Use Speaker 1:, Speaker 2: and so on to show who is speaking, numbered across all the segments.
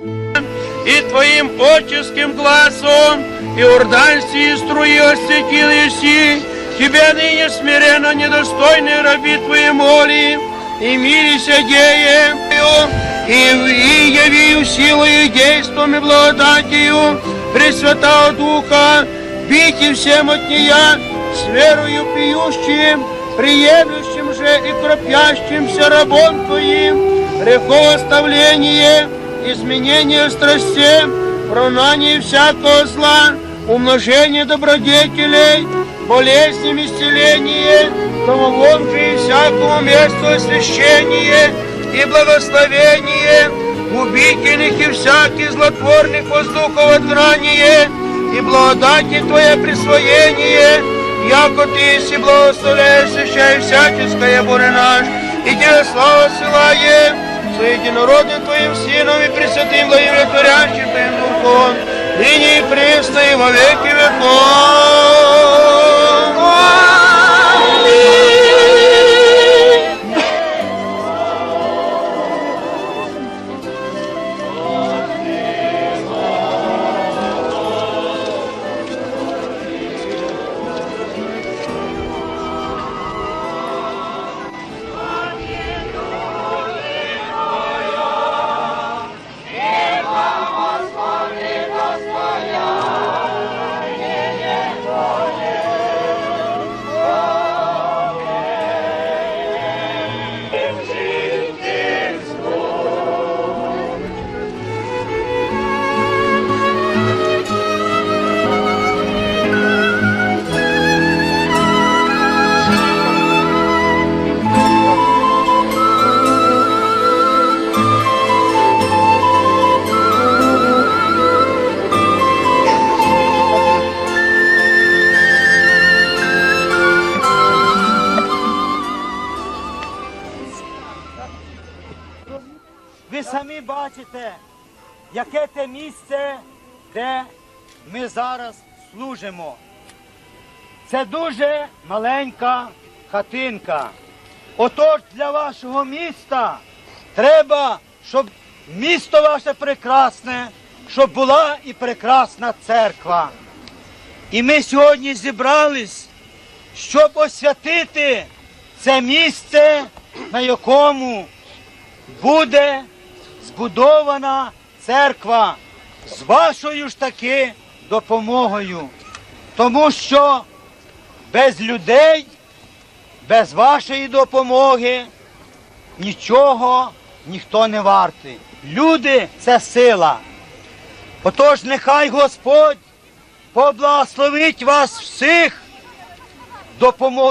Speaker 1: и Твоим поческим глазом, Иорданские струи осветил Иси, Тебя ныне смиренно недостойные раби Твои моли, и мирися геем, и, и яви силою, действом и благодатью Пресвятого Духа, бите всем от нея, с верою пьющим, приемлющим же и кропящимся рабом Твоим, грехооставление, изменение страстей, пронание всякого зла, умножение добродетелей, болезням исцеление, же и всякому месту освящение и благословение, губительных и всяких злотворных воздухов отграние, и благодати Твое присвоение, яко Ты си благословляешь и всяческое Боже наш, и Тебе слава силаем, со единородным Твоим Сыном и Пресвятым Благотворящим Твоим Духом, ныне и пресно и во веки веков.
Speaker 2: Бачите, яке те місце, де ми зараз служимо. Це дуже маленька хатинка. Отож для вашого міста треба, щоб місто ваше прекрасне, щоб була і прекрасна церква. І ми сьогодні зібрались, щоб освятити це місце, на якому буде збудована церква з вашою ж таки допомогою. Тому що без людей, без вашої допомоги нічого ніхто не вартий. Люди це сила. Отож, нехай Господь поблагословить вас всіх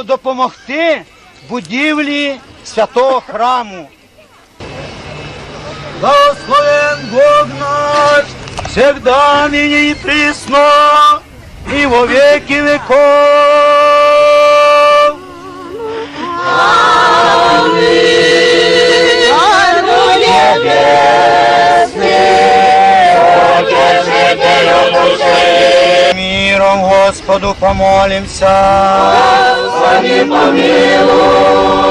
Speaker 2: допомогти будівлі святого храму. Благословен Бог наш, всегда, ныне и присно, и во веки веков. Миром Господу помолимся. Господи, помилуй.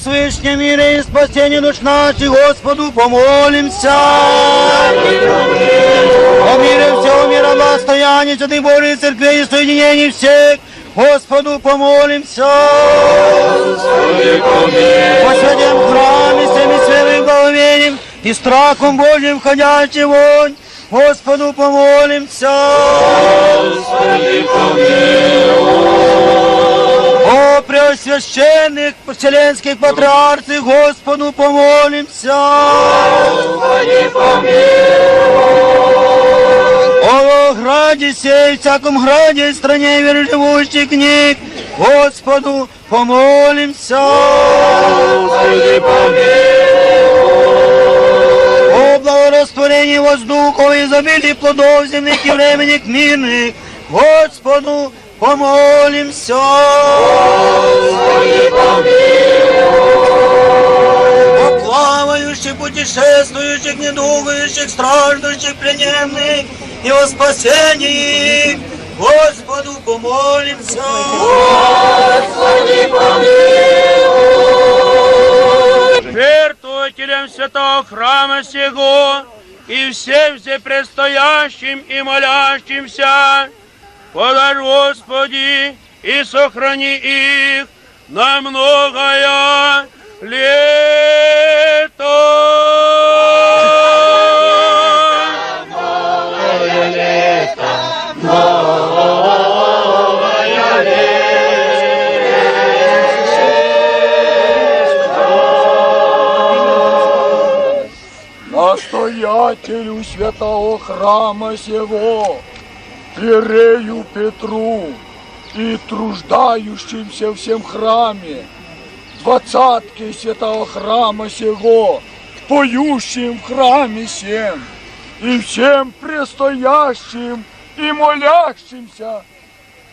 Speaker 2: О свышнем мире и спасении душ наших, Господу помолимся. О мире всего мира, благостоянии, святой Божьей Церкви и соединении всех, Господу помолимся. Господи, помилуй. О святем храме, всеми сферой благовением и страхом Божьим входящий вонь, Господу помолимся. Господи, О преосвященных вселенских патриарцах, Господу помолимся. Господи, О граде сей, всяком граде и стране мир живущих книг, Господу помолимся. Господи, О благорастворении воздухов и изобилии плодов земных и временных мирных, Господу помолимся. Господи, О плавающих, путешествующих, недугающих, страждущих, плененных и о спасении. Господу помолимся. Господи,
Speaker 1: жертвователем святого храма сего и всем всепредстоящим и молящимся, подай, Господи, и сохрани их на многое лето.
Speaker 3: настоятелю святого храма сего, Иерею Петру и труждающимся всем храме, двадцатки святого храма сего, поющим в храме сем, и всем предстоящим и молящимся,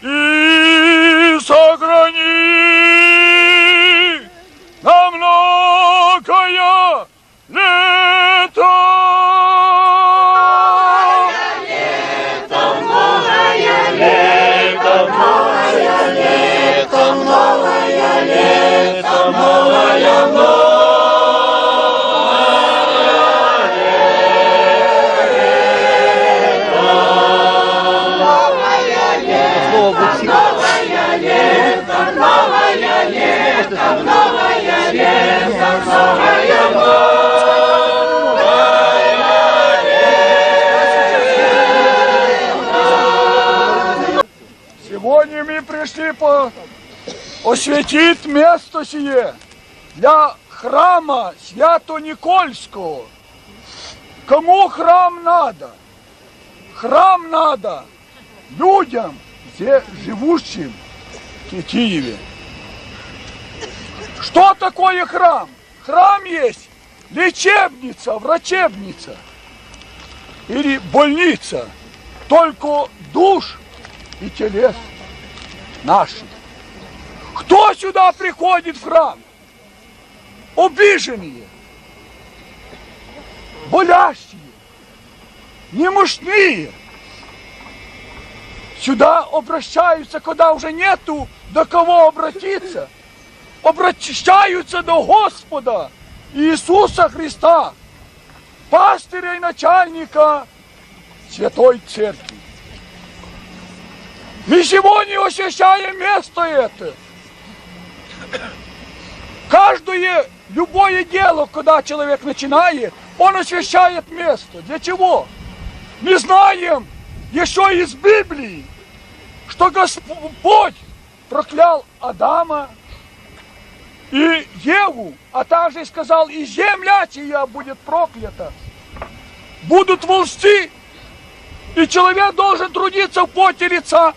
Speaker 3: и сохрани на многое осветить место сие для храма Свято-Никольского. Кому храм надо? Храм надо людям, где живущим в Киеве. Что такое храм? Храм есть лечебница, врачебница или больница, только душ и телес наших. Кто сюда приходит в храм? Обиженные, болящие, немощные. Сюда обращаются, когда уже нету до кого обратиться. Обращаются до Господа Иисуса Христа, пастыря и начальника Святой Церкви. Мы сегодня освящаем место это. Каждое, любое дело, когда человек начинает, он освящает место. Для чего? Мы знаем еще из Библии, что Господь проклял Адама и Еву, а также сказал, и земля чья будет проклята. Будут волсти, и человек должен трудиться в поте лица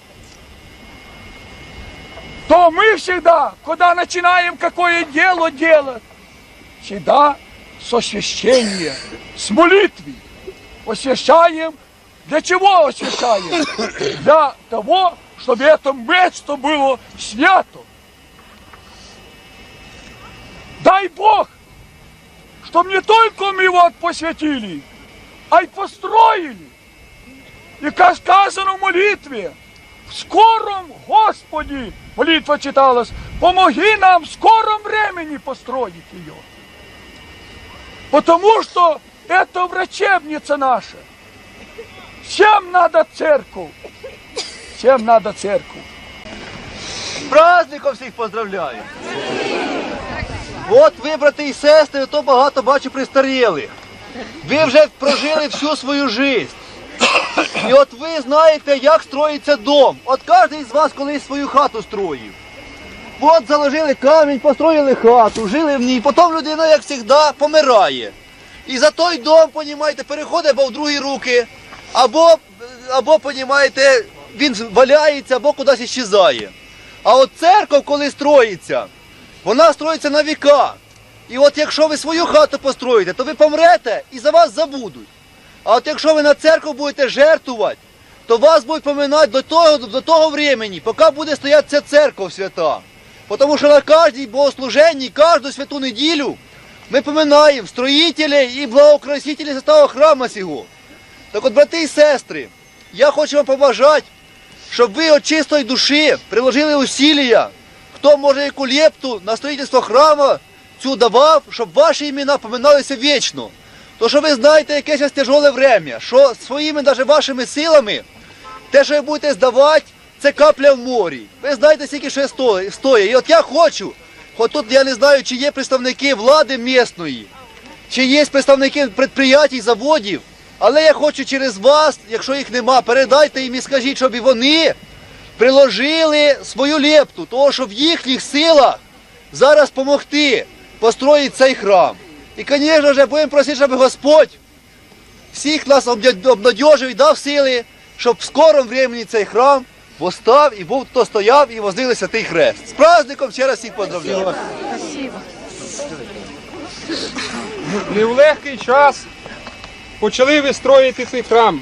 Speaker 3: то мы всегда, когда начинаем какое дело делать, всегда с освящения, с молитвы. Освящаем. Для чего освящаем? Для того, чтобы это место было свято. Дай Бог, чтобы не только мы его посвятили, а и построили. И как сказано в молитве, в скором, Господи, молитва читалась, помоги нам в скором времени построить ее. Потому что это врачебница наша. Всем надо церковь. Всем надо церковь.
Speaker 4: Праздником всіх поздравляю. От ви, брати і сестри, то багато бачу пристарілих. Ви вже прожили всю свою життя. І от ви знаєте, як строїться дом. От кожен з вас колись свою хату строїв. От заложили камінь, построїли хату, жили в ній. Потім людина, як завжди, помирає. І за той дом, понімаєте, переходить або в другі руки, або, або понімаєте, він валяється, або кудись іщезає. А от церква, коли строїться, вона строїться на віка. І от якщо ви свою хату построїте, то ви помрете і за вас забудуть. А от якщо ви на церкву будете жертвувати, то вас будуть пам'ятати до того, до того времени, поки буде стояти ця церква свята. Тому що на кожній богослуженні, кожну святу неділю ми пам'ятаємо строїтелей і благоукрасителей святого храма сього. Так от, брати і сестри, я хочу вам побажати, щоб ви від чистої душі приложили усілля, хто може яку лепту на строїтельство храму цю давав, щоб ваші імена пам'яталися вічно. То що ви знаєте, яке зараз тяжоле время, що своїми навіть вашими силами, те, що ви будете здавати, це капля в морі. Ви знаєте, скільки ще стоїть. І от я хочу, от тут я не знаю, чи є представники влади місної, чи є представники підприємств, заводів, але я хочу через вас, якщо їх нема, передайте їм і скажіть, щоб і вони приложили свою лепту, того, що в їхніх силах зараз допомогти построїти цей храм. І, звісно ж, будемо просити, щоб Господь всіх нас обнадіжив і дав сили, щоб в скорому времени цей храм постав і був хто стояв і возили святий хрест. З праздником ще раз всіх поздравляю.
Speaker 5: не в легкий час почали ви строїти цей храм.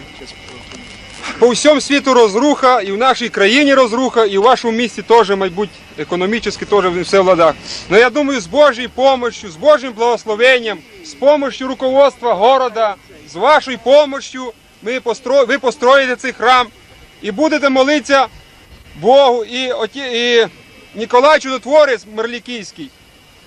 Speaker 5: По всьому світу розруха, і в нашій країні розруха, і в вашому місті теж, мабуть, економічно теж все в ладах. Но я думаю, з Божою допомогою, з Божим благословенням, з допомогою руководства города, з вашою допомогою ми постро... ви построїте цей храм і будете молитися Богу. І, оті... і Ніколай Чудотворець Мерлікійський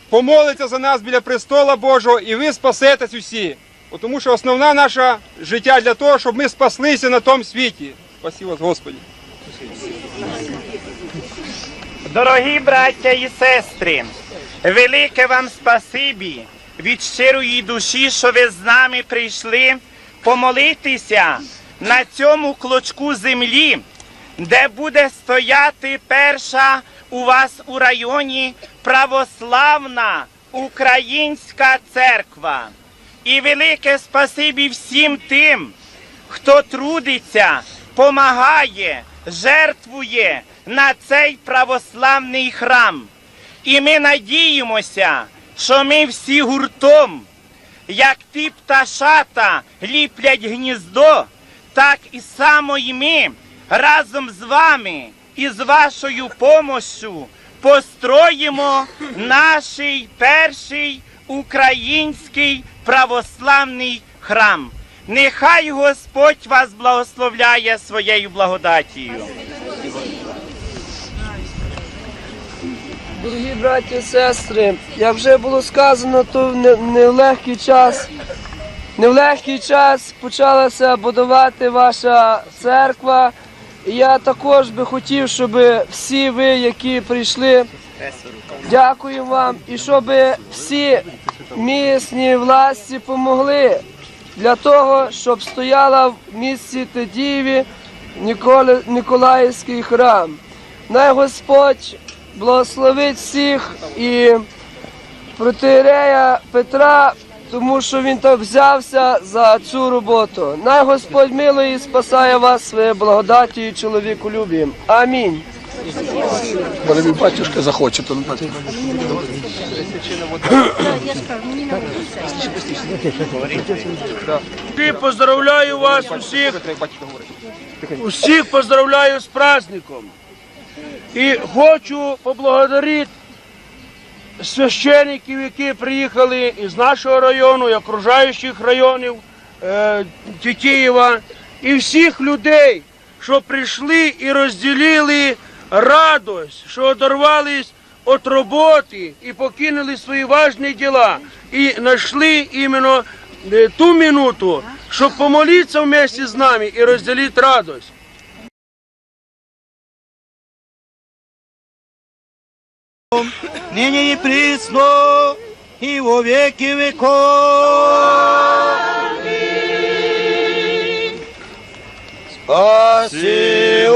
Speaker 5: помолиться за нас біля престола Божого, і ви спасетесь усі. Тому що основна наша життя для того, щоб ми спаслися на тому світі. Спасибо, Господі.
Speaker 6: Дорогі браття і сестри, велике вам спасибі від щирої душі, що ви з нами прийшли помолитися на цьому клочку землі, де буде стояти перша у вас у районі православна українська церква. І велике спасибі всім тим, хто трудиться, помагає, жертвує на цей православний храм. І ми надіємося, що ми всі гуртом, як ті пташата ліплять гніздо, так і само і ми разом з вами і з вашою помощю построїмо наш перший український православний храм. Нехай Господь вас благословляє своєю благодатію.
Speaker 7: Дорогі браті і сестри, як вже було сказано, то в не- нелегкий час, нелегкий час почалася будувати ваша церква. Я також би хотів, щоб всі ви, які прийшли, дякую вам, і щоб всі місні власті помогли для того, щоб стояла в місті Ніколи, Ніколаївський храм. Най Господь благословить всіх і протирея Петра, тому що він так взявся за цю роботу. Най Господь милує і спасає вас своєю благодаті і чоловіколюбієм. Амінь.
Speaker 1: І поздравляю вас усіх, усіх поздравляю з праздником. І хочу поблагодарити священиків, які приїхали із нашого району, і окружаючих районів Тетіїва, і всіх людей, що прийшли і розділили радость, що одорвались від роботи і покинули свої важні діла, і знайшли іменно е, ту минуту, щоб помолитися вместе з нами і розділити радость.
Speaker 2: нині і присно, і во веки веков. Спаси,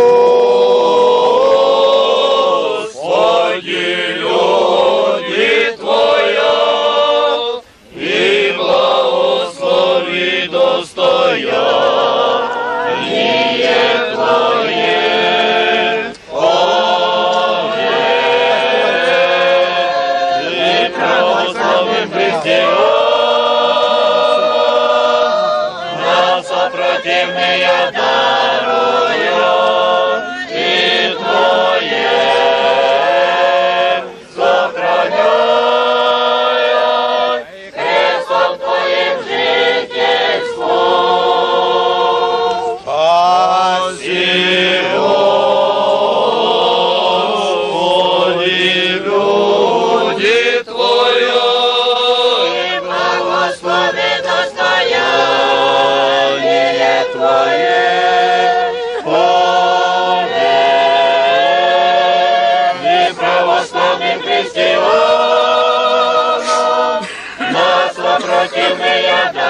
Speaker 2: Virginia.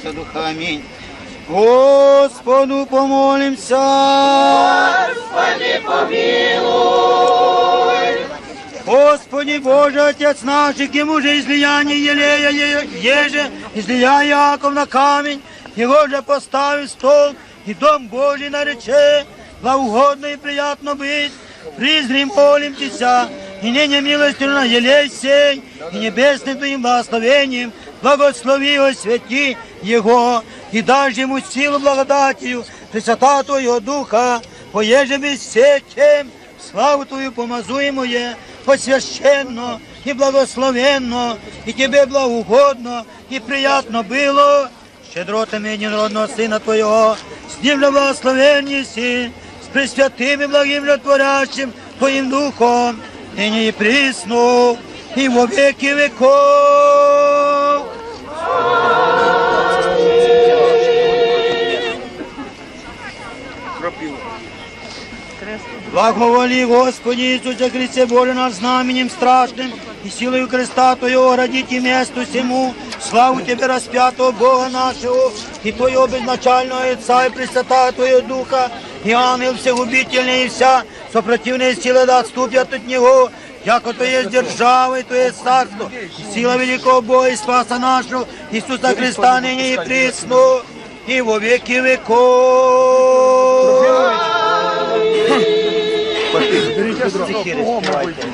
Speaker 2: Отця і Сина і Духа. Амінь. Господу помолимся. Господи, помилуй. Господи Боже, Отец наш, яким уже излияние елея е- еже, излияя Яков на камень, его же поставив стол, и дом Божий нарече, благоугодно и приятно быть, призри молим Тися, и ныне милостью на елей сей, и небесным Твоим благословением, благослови его, святи Его, и дашь ему силу благодатью, Пресвята Твоего Духа, поеже без всем, славу Твою помазуемое, посвященно и благословенно, и Тебе благоугодно и приятно было, щедротами единородного Сына Твоего, с Ним же благословенней си, с пресвятым и благим животворящим Твоим Духом, ныне и присно, и во веки веков. Благоволи, Господи Иисусе Христе, Боже наш знаменем страшным, и силою креста Твоего родите месту всему, славу Тебе распятого Бога нашего, и Твоего безначального Отца, и Пресвятая Твоего Духа, и ангел всегубительный, и вся сопротивная сила да отступят от Него, яко то є держава, то є царство, сила великого Бога і Спаса нашого, Ісуса Христа, нині і присно, і во віки веков. Распевайте.